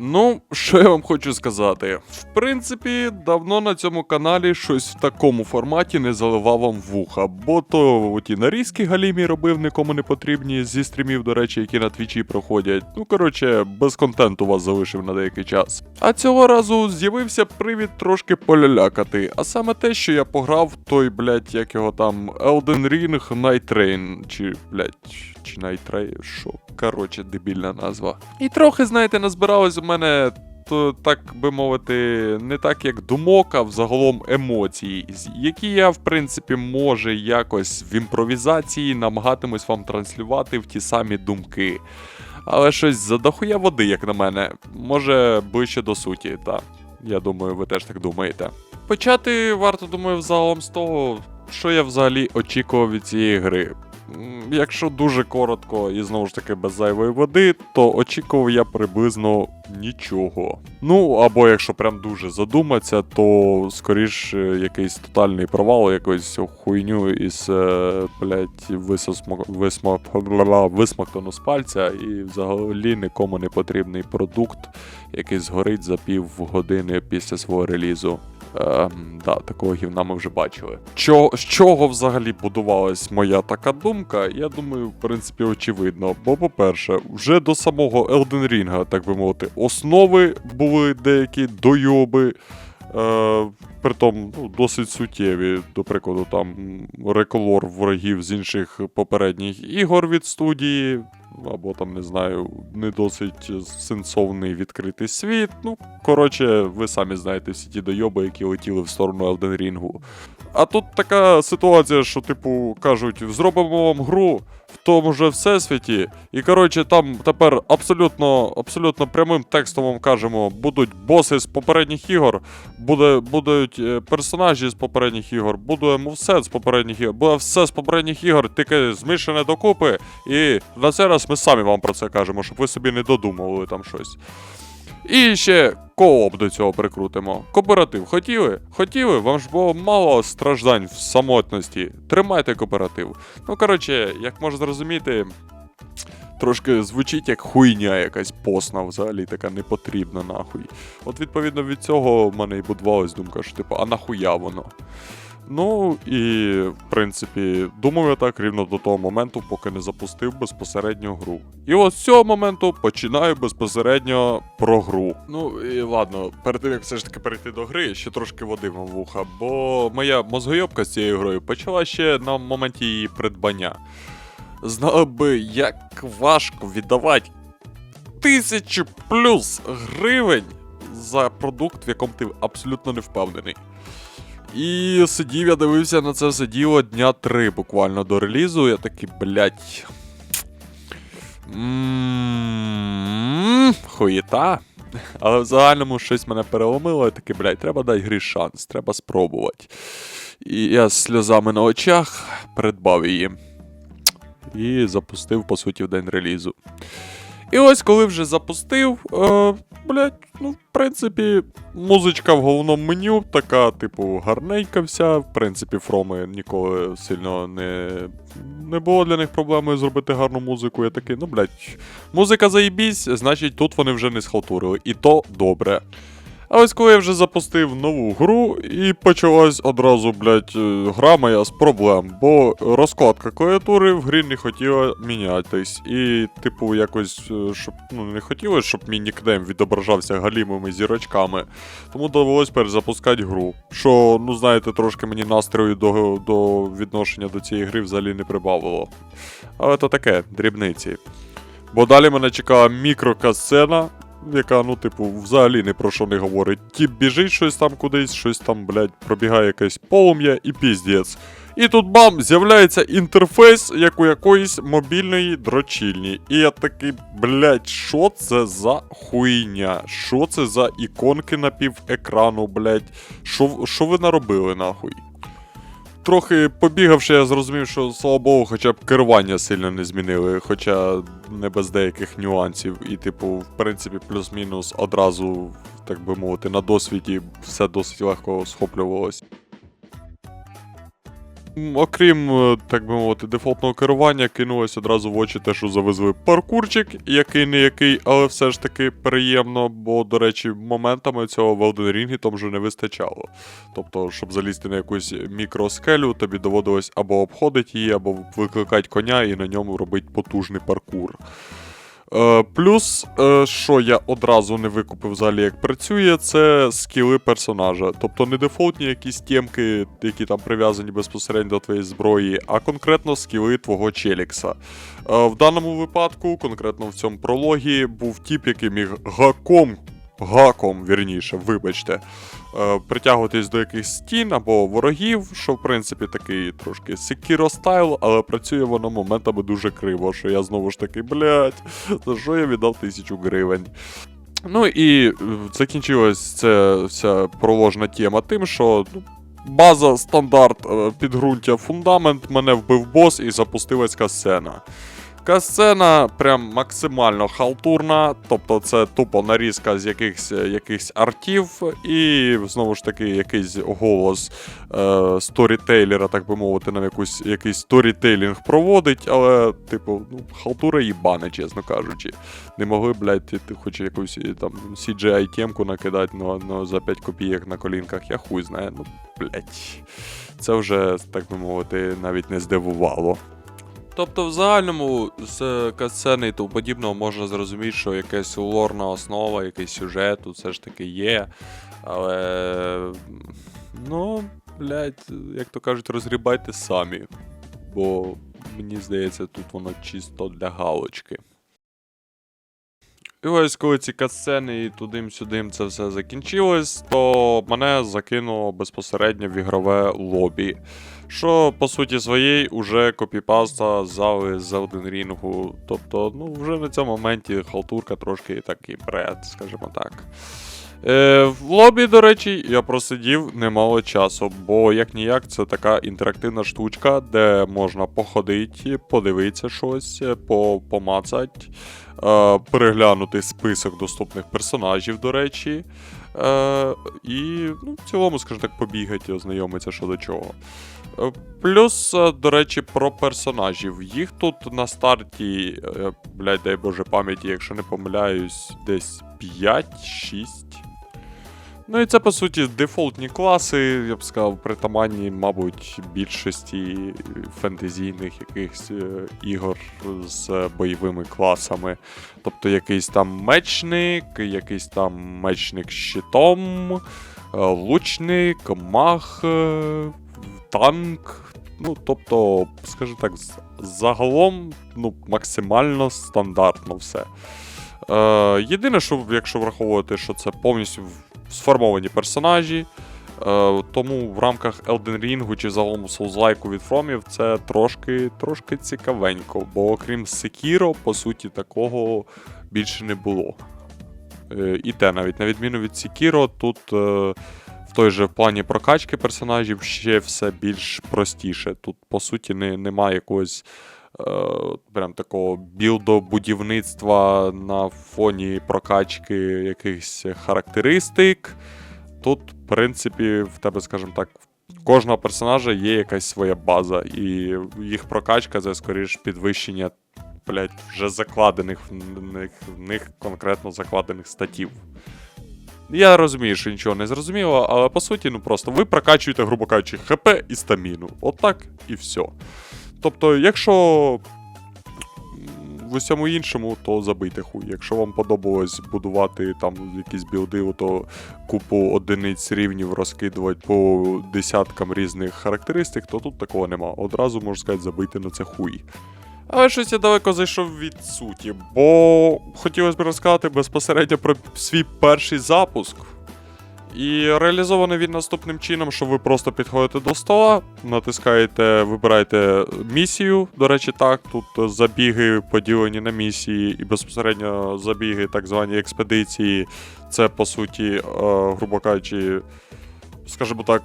Ну, що я вам хочу сказати? В принципі, давно на цьому каналі щось в такому форматі не заливав вам вуха, бо то ті нарізки галімі робив нікому не потрібні зі стрімів, до речі, які на твічі проходять. Ну коротше, без контенту вас залишив на деякий час. А цього разу з'явився привід трошки полялякати, а саме те, що я пограв той, блядь, як його там Elden Ring Night Train, чи, блядь, чи Night що? Коротше, дебільна назва. І трохи, знаєте, назбиралось у мене. То, так би мовити, не так як думок, а взагалом емоцій, з- які я, в принципі, може якось в імпровізації намагатимусь вам транслювати в ті самі думки. Але щось задохуя води, як на мене, може ближче до суті, та я думаю, ви теж так думаєте. Почати варто, думаю, взагалом з того, що я взагалі очікував від цієї гри. Якщо дуже коротко і знову ж таки без зайвої води, то очікував я приблизно нічого. Ну або якщо прям дуже задуматися, то скоріш е, якийсь тотальний провал, якусь хуйню із е, блять висосмо, висмоктану з пальця, і взагалі нікому не потрібний продукт, який згорить за півгодини після свого релізу. Ем, да, такого гівна ми вже бачили. Чо, з чого взагалі будувалась моя така думка, я думаю, в принципі, очевидно. Бо, по-перше, вже до самого Елденрінга, так би мовити, основи були деякі дойоби. Е, притом ну, досить суттєві, до прикладу, там реколор ворогів з інших попередніх ігор від студії, або там, не знаю, не досить сенсовний відкритий світ. Ну, коротше, ви самі знаєте всі ті дойоби, які летіли в сторону Elden Ring. А тут така ситуація, що, типу, кажуть, зробимо вам гру в тому же всесвіті, і коротше, там тепер абсолютно, абсолютно прямим текстом вам кажемо, будуть боси з попередніх ігор, буде, будуть е, персонажі з попередніх ігор, будуємо все з попередніх ігор, буде все з попередніх ігор, тільки змішане докупи. І на цей раз ми самі вам про це кажемо, щоб ви собі не додумували там щось. І ще кооп до цього прикрутимо. Кооператив хотіли? Хотіли? Вам ж було мало страждань в самотності. Тримайте кооператив. Ну, коротше, як можна зрозуміти, трошки звучить як хуйня якась посна взагалі, така непотрібна нахуй. От відповідно від цього в мене і будувалась думка, що типу, а нахуя воно? Ну і в принципі, думав я так рівно до того моменту, поки не запустив безпосередньо гру. І от з цього моменту починаю безпосередньо про гру. Ну і ладно, перед тим як все ж таки перейти до гри, ще трошки води вам вуха, бо моя мозгойобка з цією грою почала ще на моменті її придбання. Знали би, як важко віддавати тисячу плюс гривень за продукт, в якому ти абсолютно не впевнений. І сидів, я дивився на це все діло дня три буквально до релізу. Я такий, блядь. Хуєта. Але в загальному щось мене переломило, я такий, блядь, треба дати грі шанс, треба спробувати. І я з сльозами на очах придбав її. І запустив, по суті, в день релізу. І ось коли вже запустив, е, блять, ну, в принципі, музичка в головному меню така, типу, гарненька вся. В принципі, Фроми ніколи сильно не, не було для них проблемою зробити гарну музику. Я такий, ну, блять, музика заїбісь, значить тут вони вже не схалтурили. І то добре. А ось коли я вже запустив нову гру, і почалась одразу, блядь, е, гра моя з проблем, бо розкладка клавіатури в грі не хотіла мінятись. І, типу, якось, е, щоб ну, не хотілося, щоб мій нікнейм відображався галімими зірочками. Тому довелось перезапускати гру. Що, ну знаєте, трошки мені настрою до, до відношення до цієї гри взагалі не прибавило. Але то таке, дрібниці. Бо далі мене чекала мікрокасцена, яка, ну, типу, взагалі не про що не говорить. Тіп біжить щось там кудись, щось там, блядь, пробігає якесь полум'я і піздець. І тут бам, з'являється інтерфейс, як у якоїсь мобільної дрочільні. І я такий, блядь, що це за хуйня? Що це за іконки на пів блядь? Що ви наробили, нахуй? Трохи побігавши, я зрозумів, що слава Богу, хоча б керування сильно не змінили, хоча не без деяких нюансів. І, типу, в принципі, плюс-мінус одразу, так би мовити, на досвіді все досить легко схоплювалось. Окрім, е, так би мовити, дефолтного керування, кинулось одразу в очі те, що завезли паркурчик, який не який, але все ж таки приємно, бо, до речі, моментами цього в Elden Ring там вже не вистачало. Тобто, щоб залізти на якусь мікроскелю, тобі доводилось або обходити її, або викликати коня і на ньому робити потужний паркур. Е, плюс, е, що я одразу не викупив взагалі, як працює, це скіли персонажа. Тобто не дефолтні якісь темки, які там прив'язані безпосередньо до твоєї зброї, а конкретно скіли твого челікса. Е, в даному випадку, конкретно в цьому прологі, був тіп, який міг гаком, гаком, вірніше, вибачте, притягуватись до якихось стін або ворогів, що в принципі такий трошки секіро стайл, але працює воно моментами дуже криво, що я знову ж таки, блядь, за що я віддав тисячу гривень. Ну і е, закінчилась ця вся проложна тема тим, що ну, база, стандарт, е, підґрунтя, фундамент, мене вбив бос і запустилась касцена. Касцена прям максимально халтурна, тобто це тупо нарізка з якихось, якихось артів, і знову ж таки якийсь голос е, сторітейлера, так би мовити, нам якусь, якийсь сторітейлінг проводить, але, типу, ну, халтура їбане, чесно кажучи. Не могли, блядь, ти, хоч якусь і, там CGI-темку накидати ну, ну, за 5 копійок на колінках, я хуй знаю, ну, блядь. Це вже, так би мовити, навіть не здивувало. Тобто, в загальному з касцени і тому подібного можна зрозуміти, що якась лорна основа, якийсь сюжет тут все ж таки є. Але. Ну, блядь, як то кажуть, розгрібайте самі. Бо мені здається, тут воно чисто для галочки. І ось коли ці катсцени і тудим-сюдим це все закінчилось, то мене закинуло безпосередньо в ігрове лобі. Що по суті своєї уже копіпаста зали з Elden Ring. Тобто, ну, вже на цьому моменті халтурка трошки такий бред, скажімо так. Е, в лобі, до речі, я просидів немало часу, бо як ніяк це така інтерактивна штучка, де можна походити, подивитися щось, по, помацати, е, переглянути список доступних персонажів, до речі. Е, і ну, в цілому, скажімо так, побігати, ознайомитися що до чого. Е, Плюс, е, до речі, про персонажів. Їх тут на старті, е, блядь, дай Боже пам'яті, якщо не помиляюсь, десь 5-6. Ну і це, по суті, дефолтні класи, я б сказав, притаманні, мабуть, більшості фентезійних якихось ігор з бойовими класами. Тобто якийсь там мечник, якийсь там мечник з щитом, лучник, маг, е, танк. Ну, тобто, скажімо так, загалом ну, максимально стандартно все. Е, єдине, що якщо враховувати, що це повністю сформовані персонажі, е, тому в рамках Elden Ring чи загалом Souls-like від Фромів це трошки, трошки цікавенько, бо окрім Sekiro, по суті, такого більше не було. Е, і те навіть, на відміну від Sekiro, тут е, в той же плані прокачки персонажів ще все більш простіше. Тут, по суті, не, немає якогось е, прям такого білдобудівництва на фоні прокачки якихось характеристик. Тут, в принципі, в тебе, скажімо так, кожного персонажа є якась своя база, і їх прокачка це скоріш підвищення. Блять, вже закладених в них, в них конкретно закладених статів. Я розумію, що нічого не зрозуміло, але по суті, ну просто ви прокачуєте, грубо кажучи, ХП і стаміну. Отак і все. Тобто, якщо в усьому іншому, то забийте хуй. Якщо вам подобалось будувати там якісь білди, то купу одиниць рівнів розкидувати по десяткам різних характеристик, то тут такого нема. Одразу можна сказати, забийте на це хуй. Але щось я далеко зайшов від суті, бо хотілося б розказати безпосередньо про свій перший запуск. І реалізований він наступним чином, що ви просто підходите до стола, натискаєте, вибираєте місію. До речі, так, тут забіги поділені на місії, і безпосередньо забіги, так звані експедиції. Це по суті, е, грубо кажучи, скажімо так,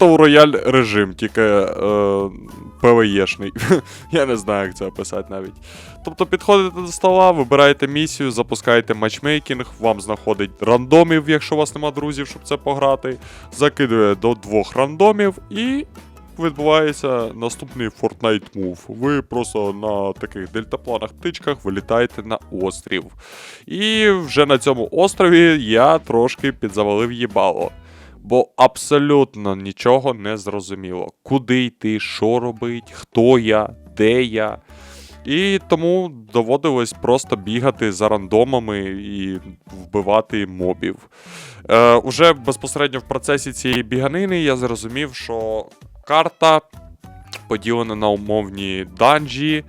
Royale режим, тільки е, ПВЄшний. Я не знаю, як це описати навіть. Тобто підходите до стола, вибираєте місію, запускаєте матчмейкінг, вам знаходить рандомів, якщо у вас нема друзів, щоб це пограти. Закидує до двох рандомів і відбувається наступний Fortnite Move. Ви просто на таких дельтапланах птичках вилітаєте на острів. І вже на цьому острові я трошки підзавалив їбало. Бо абсолютно нічого не зрозуміло. Куди йти, що робить, хто я, де я. І тому доводилось просто бігати за рандомами і вбивати мобів. Е, уже безпосередньо в процесі цієї біганини я зрозумів, що карта поділена на умовні данжі.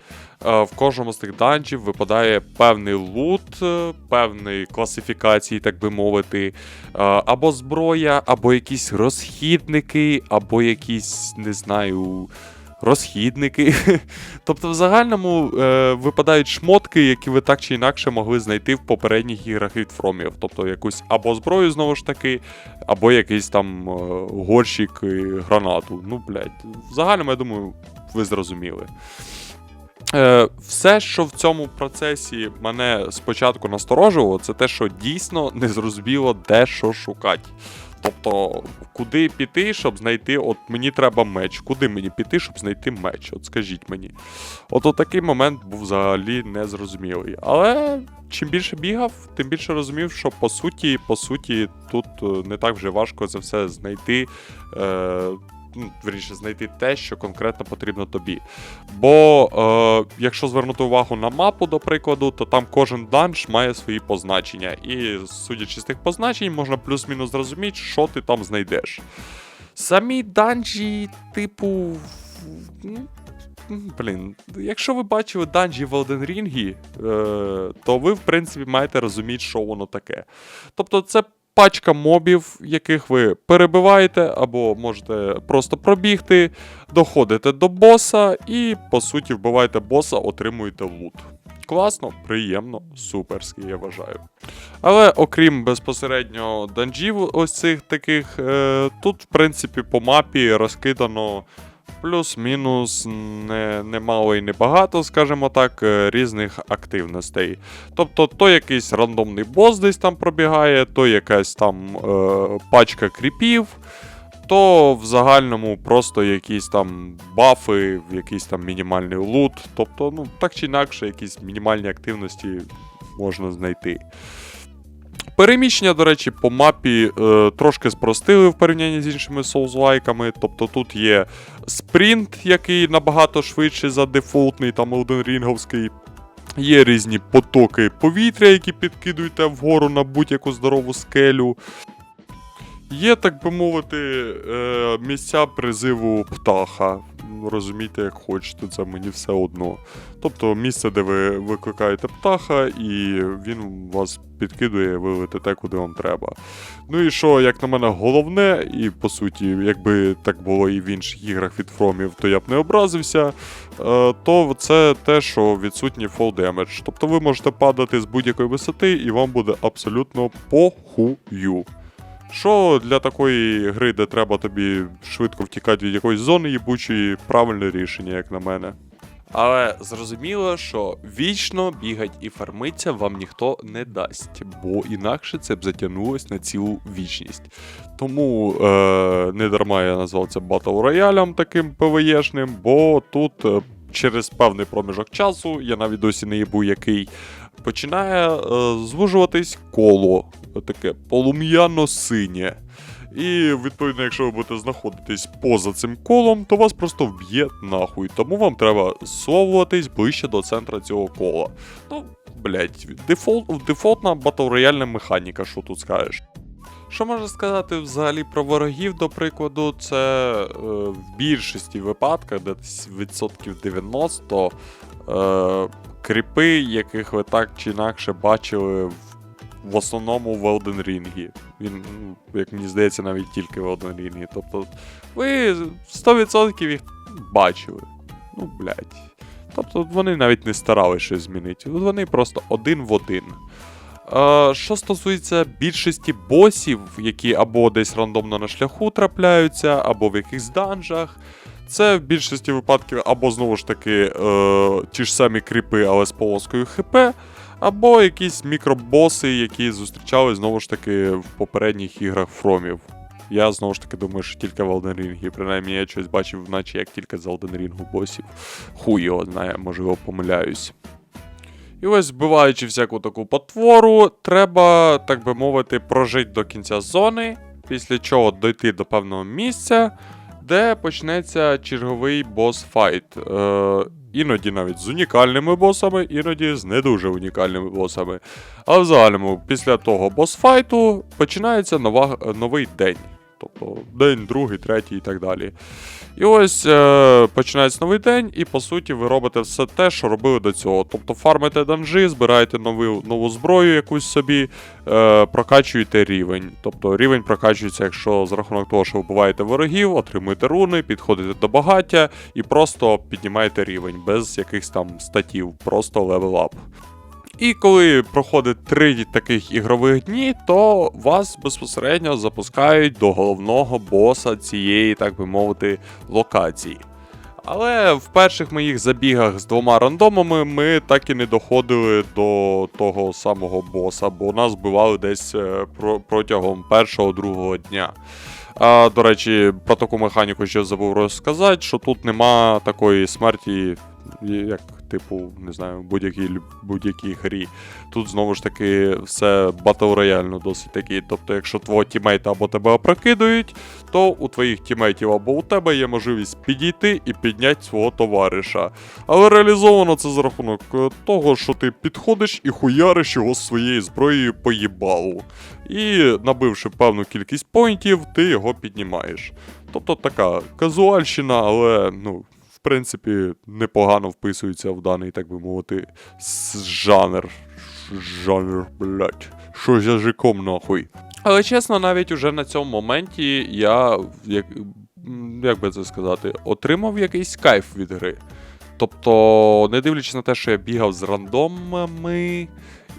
Е, В кожному з тих данжів випадає певний лут, е, певної класифікації, так би мовити, е, або зброя, або якісь розхідники, або якісь, не знаю, розхідники. Тобто, в загальному е, випадають шмотки, які ви так чи інакше могли знайти в попередніх іграх від Фромів. Тобто якусь або зброю, знову ж таки, або якийсь там е, горщик і гранату. Ну, блядь, в загальному, я думаю, ви зрозуміли. Е, все, що в цьому процесі мене спочатку насторожувало, це те, що дійсно не зрозуміло, де що шукати. Тобто, куди піти, щоб знайти, от мені треба меч. Куди мені піти, щоб знайти меч? От скажіть мені. От, такий момент був взагалі незрозумілий. Але чим більше бігав, тим більше розумів, що по суті, по суті, тут е, не так вже важко це все знайти. Е, ну, знайти те, що конкретно потрібно тобі. Бо е, якщо звернути увагу на мапу, до прикладу, то там кожен данж має свої позначення. І судячи з тих позначень, можна плюс-мінус зрозуміти, що ти там знайдеш. Самі данжі, типу. ну, Блін, якщо ви бачили данжі в Elden Ring, е, то ви, в принципі, маєте розуміти, що воно таке. Тобто, це пачка мобів, яких ви перебиваєте, або можете просто пробігти, доходите до боса і, по суті, вбиваєте боса, отримуєте лут. Класно, приємно, суперськи, я вважаю. Але окрім безпосередньо данжів, ось цих таких, е, тут, в принципі, по мапі розкидано плюс-мінус не, немало і небагато, скажімо так, е, різних активностей. Тобто, то якийсь рандомний бос десь там пробігає, то якась там е, пачка кріпів. То в загальному просто якісь там бафи, якийсь там мінімальний лут. Тобто, ну, так чи інакше, якісь мінімальні активності можна знайти. Переміщення, до речі, по мапі е, трошки спростили в порівнянні з іншими соузлайками. Тобто тут є спринт, який набагато швидший за дефолтний, там Elden Рінговський. Є різні потоки повітря, які підкидуєте вгору на будь-яку здорову скелю. Є, так би мовити, е, місця призиву птаха. Розумійте, як хочете, це мені все одно. Тобто місце, де ви викликаєте птаха, і він вас підкидує, ви летите, куди вам треба. Ну і що, як на мене, головне, і по суті, якби так було і в інших іграх від фромів, то я б не образився. е, То це те, що відсутній fall damage. Тобто ви можете падати з будь-якої висоти, і вам буде абсолютно похую. Що для такої гри, де треба тобі швидко втікати від якоїсь зони їбучої, правильне рішення, як на мене. Але зрозуміло, що вічно бігать і фармиться вам ніхто не дасть, бо інакше це б затягнулось на цілу вічність. Тому е, не дарма я назвав це батл роялем таким ПВЄшним, бо тут е, через певний проміжок часу, я навіть досі не їбу який, починає е, звужуватись коло, таке полум'яно-синє. І відповідно, якщо ви будете знаходитись поза цим колом, то вас просто вб'є нахуй. Тому вам треба совуватись ближче до центра цього кола. Ну, блять, дефолт, дефолтна батл-рояльна механіка, що тут скажеш. Що можна сказати взагалі про ворогів, до прикладу, це е, в більшості випадках, десь відсотків 90, е, кріпи, яких ви так чи інакше бачили в, в основному в Elden Ring. Він, ну, як мені здається, навіть тільки в Elden Ring. Тобто ви 100% їх бачили. Ну, блядь. Тобто вони навіть не старалися щось змінити. Вони просто один в один. Е, що стосується більшості босів, які або десь рандомно на шляху трапляються, або в якихось данжах, це в більшості випадків або знову ж таки е, ті ж самі кріпи, але з полоскою ХП, або якісь мікробоси, які зустрічали знову ж таки в попередніх іграх фромів. Я знову ж таки думаю, що тільки в Elden Ring. Принаймні я щось бачив, наче як тільки з Elden Ring босів. Хуй його знає, можливо, помиляюсь. І ось, вбиваючи всяку таку потвору, треба, так би мовити, прожити до кінця зони, після чого дойти до певного місця, де почнеться черговий бос-файт. Е, іноді навіть з унікальними босами, іноді з не дуже унікальними босами. А в загальному, після того бос-файту починається нова, новий день. Тобто день, другий, третій і так далі. І ось е, починається новий день, і по суті ви робите все те, що робили до цього. Тобто фармите данжі, збираєте нову, нову зброю якусь собі, е, прокачуєте рівень. Тобто рівень прокачується, якщо з рахунок того, що вбиваєте ворогів, отримуєте руни, підходите до багаття і просто піднімаєте рівень без якихось там статів, просто левел ап. І коли проходить три таких ігрових дні, то вас безпосередньо запускають до головного боса цієї, так би мовити, локації. Але в перших моїх забігах з двома рандомами ми так і не доходили до того самого боса, бо нас вбивали десь е, про- протягом першого-другого дня. А, до речі, про таку механіку ще забув розказати, що тут нема такої смерті, як, типу, не знаю, будь-якій будь-якій грі. Тут знову ж таки все батл рояльно досить таки. Тобто, якщо твого тімейта або тебе опрокидують, то у твоїх тімейтів або у тебе є можливість підійти і підняти свого товариша. Але реалізовано це за рахунок е, того, що ти підходиш і хуяриш його своєю зброєю по їбалу. І набивши певну кількість поінтів, ти його піднімаєш. Тобто така казуальщина, але ну. В принципі, непогано вписується в даний, так би мовити, жанр. Жанр, блядь. Що за язиком нахуй. Але чесно, навіть уже на цьому моменті я, як, як би це сказати, отримав якийсь кайф від гри. Тобто, не дивлячись на те, що я бігав з рандомами,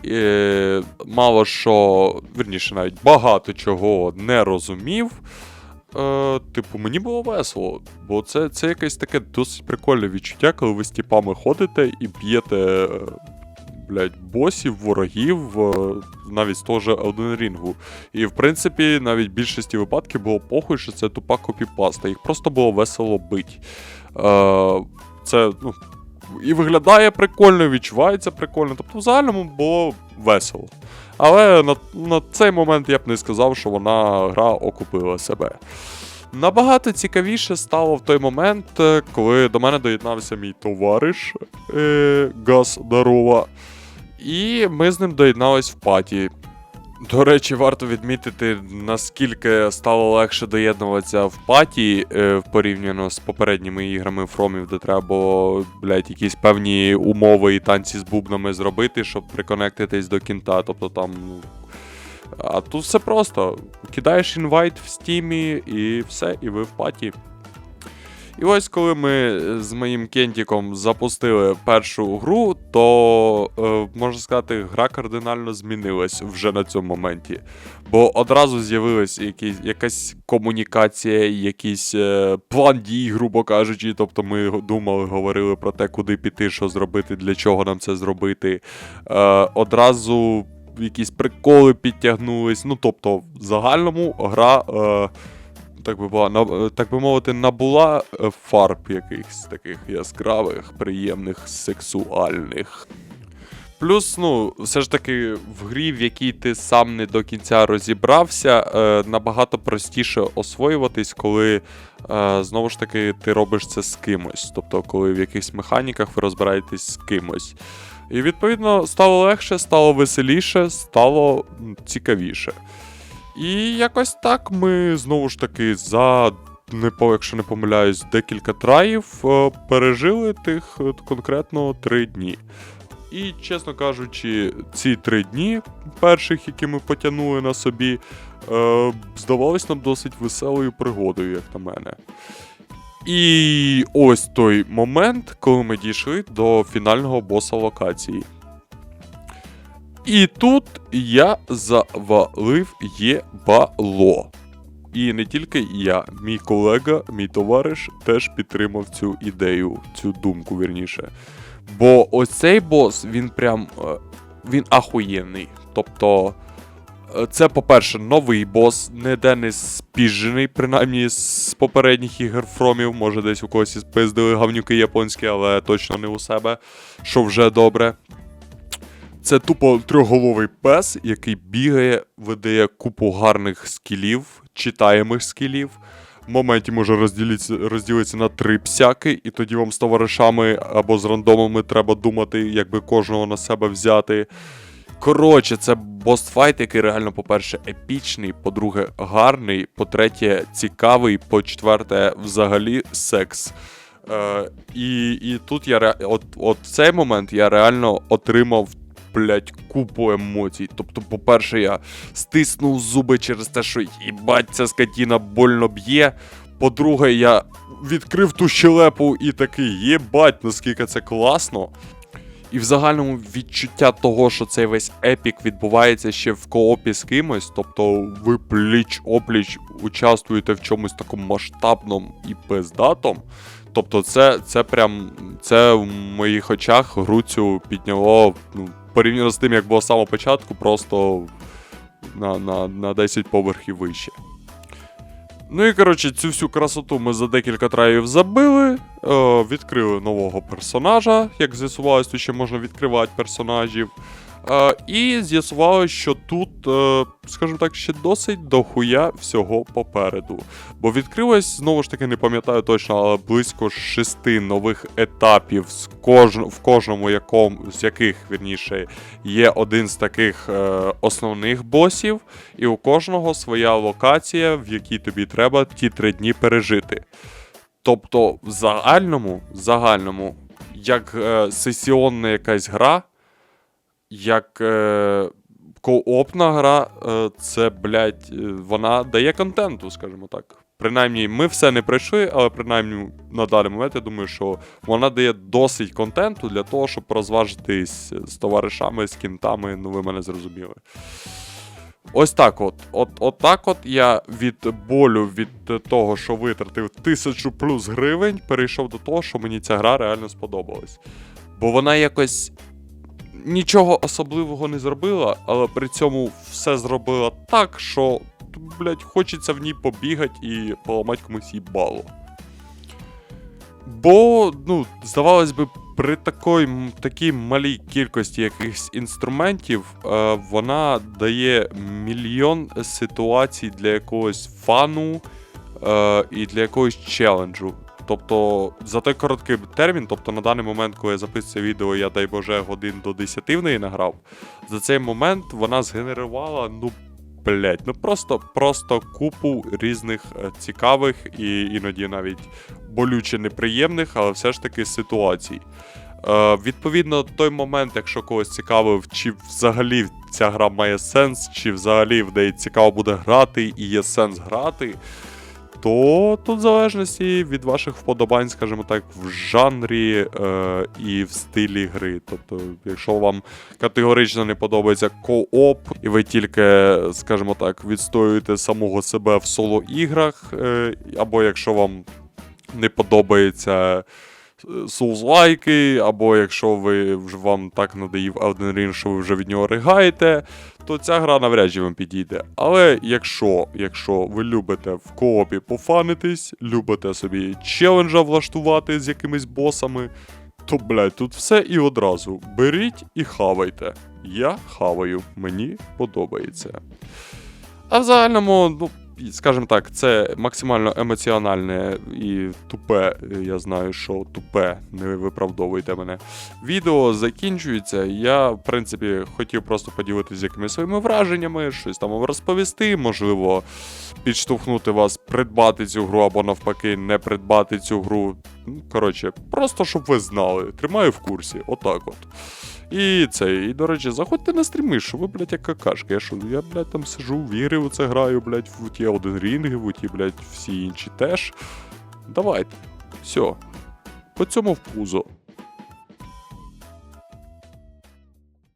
е, мало що, верніше, навіть багато чого не розумів. Е, типу, мені було весело, бо це, це якесь таке досить прикольне відчуття, коли ви з тіпами ходите і б'єте, е, блядь, босів, ворогів, е, навіть з того же Elden Ring. І в принципі, навіть в більшості випадків було похуй, що це тупа копіпаста. Їх просто було весело бить. Е, це, ну, і виглядає прикольно, відчувається прикольно. Тобто, в загальному було весело. Але на, на цей момент я б не сказав, що вона гра окупила себе. Набагато цікавіше стало в той момент, е, коли до мене доєднався мій товариш е, Газ Дарова. І ми з ним доєднались в паті. До речі, варто відмітити, наскільки стало легше доєднуватися в паті е, порівняно з попередніми іграми Фромів, де треба було, блядь, якісь певні умови і танці з бубнами зробити, щоб приконектитись до кінта. Тобто там. ну, А тут все просто. Кидаєш інвайт в стімі і все, і ви в паті. І ось коли ми з моїм кентіком запустили першу гру, то е, можна сказати, гра кардинально змінилась вже на цьому моменті. Бо одразу з'явилась якась комунікація, якийсь е, план дій, грубо кажучи. Тобто ми думали, говорили про те, куди піти, що зробити, для чого нам це зробити. Е, одразу якісь приколи підтягнулись. Ну тобто, в загальному гра. Так би була, на- так би мовити, набула е, фарб якихось таких яскравих, приємних, сексуальних. Плюс, ну, все ж таки, в грі, в якій ти сам не до кінця розібрався, е, набагато простіше освоюватись, коли е, знову ж таки ти робиш це з кимось. Тобто, коли в якихось механіках ви розбираєтесь з кимось. І відповідно стало легше, стало веселіше, стало цікавіше. І якось так ми знову ж таки за. Не якщо не помиляюсь, декілька траїв е, пережили тих е, конкретно три дні. І, чесно кажучи, ці три дні перших, які ми потягнули на собі, е, здавались нам досить веселою пригодою, як на мене. І ось той момент, коли ми дійшли до фінального боса локації. І тут я завалив єбало. І не тільки я, мій колега, мій товариш теж підтримав цю ідею, цю думку, вірніше. Бо ось цей бос, він прям. е, Він ахуєнний. Тобто. Е, Це, по-перше, новий бос, ніде не спіжений, принаймні з попередніх ігор Фромів. Може, десь у когось і спиздили гавнюки японські, але точно не у себе, що вже добре. Це тупо трьохголовий пес, який бігає, видає купу гарних скілів, читаємих скілів. В моменті може розділитися, розділитися на три псяки, і тоді вам з товаришами або з рандомами треба думати, як би кожного на себе взяти. Коротше, це босфайт, який реально, по-перше, епічний, по-друге, гарний, по-третє, цікавий, по-четверте, взагалі секс. Е, і, і тут я от, от цей момент я реально отримав. Блять, купу емоцій. Тобто, по-перше, я стиснув зуби через те, що їбать, ця скотіна больно б'є. По-друге, я відкрив ту щелепу і такий, єбать, наскільки це класно. І в загальному відчуття того, що цей весь епік відбувається ще в коопі з кимось, тобто ви пліч-опліч участвуєте в чомусь такому масштабному і пиздатом. Тобто, це, це прям це в моїх очах гру цю підняло ну, порівняно з тим, як було з самого початку, просто на, на, на 10 поверхів вище. Ну і коротше, цю всю красоту ми за декілька траїв забили, е, відкрили нового персонажа. Як з'ясувалось, тут ще можна відкривати персонажів. Е, і з'ясувалося, що тут, е, скажімо так, ще досить дохуя всього попереду. Бо відкрилось, знову ж таки, не пам'ятаю точно, але близько шести нових етапів, з кож... в кожному якому, з яких, вірніше, є один з таких е, основних босів, і у кожного своя локація, в якій тобі треба ті три дні пережити. Тобто, в загальному, в загальному, як сесіонна якась гра, як е, коопна гра, е, це, блядь, е, вона дає контенту, скажімо так. Принаймні, ми все не пройшли, але принаймні на даний момент я думаю, що вона дає досить контенту для того, щоб розважитись з товаришами, з кінтами, ну ви мене зрозуміли. Ось так от. От, от так от я від болю, від того, що витратив тисячу плюс гривень, перейшов до того, що мені ця гра реально сподобалась. Бо вона якось нічого особливого не зробила, але при цьому все зробила так, що, блядь, хочеться в ній побігати і поламати комусь їбало. Бо, ну, здавалось би, при такій, такій малій кількості якихось інструментів е, вона дає мільйон ситуацій для якогось фану е, і для якогось челенджу. Тобто за той короткий термін, тобто на даний момент, коли я записую це відео, я дай Боже годин до 10 в неї награв. За цей момент вона згенерувала, ну, блять, ну просто, просто купу різних е, цікавих і іноді навіть болюче неприємних, але все ж таки ситуацій. Е, відповідно, той момент, якщо когось цікавив, чи взагалі ця гра має сенс, чи взагалі в неї цікаво буде грати і є сенс грати, то тут в залежності від ваших вподобань, скажімо так, в жанрі е, і в стилі гри. Тобто, якщо вам категорично не подобається кооп, і ви тільки, скажімо так, відстоюєте самого себе в соло-іграх, е, або якщо вам не подобається соузлайки, або якщо ви вже вам так надоїв Elden Ring, що ви вже від нього ригаєте, то ця гра навряд чи вам підійде. Але якщо, якщо ви любите в коопі пофанитись, любите собі челенджа влаштувати з якимись босами, то, блядь, тут все і одразу. Беріть і хавайте. Я хаваю, мені подобається. А в загальному, ну, скажімо так, це максимально емоціональне і тупе. Я знаю, що тупе, не виправдовуйте мене. Відео закінчується. Я, в принципі, хотів просто поділитися якимись своїми враженнями, щось там розповісти, можливо, підштовхнути вас придбати цю гру або навпаки не придбати цю гру. Ну, Коротше, просто щоб ви знали. Тримаю в курсі, отак от. І це, і до речі, заходьте на стріми, що ви, блядь, як какашки. Я що, я, блядь, там сижу, в ігри це граю, блядь, в ті один рінги, в ті, блядь, всі інші теж. Давайте. Все. По цьому в пузо.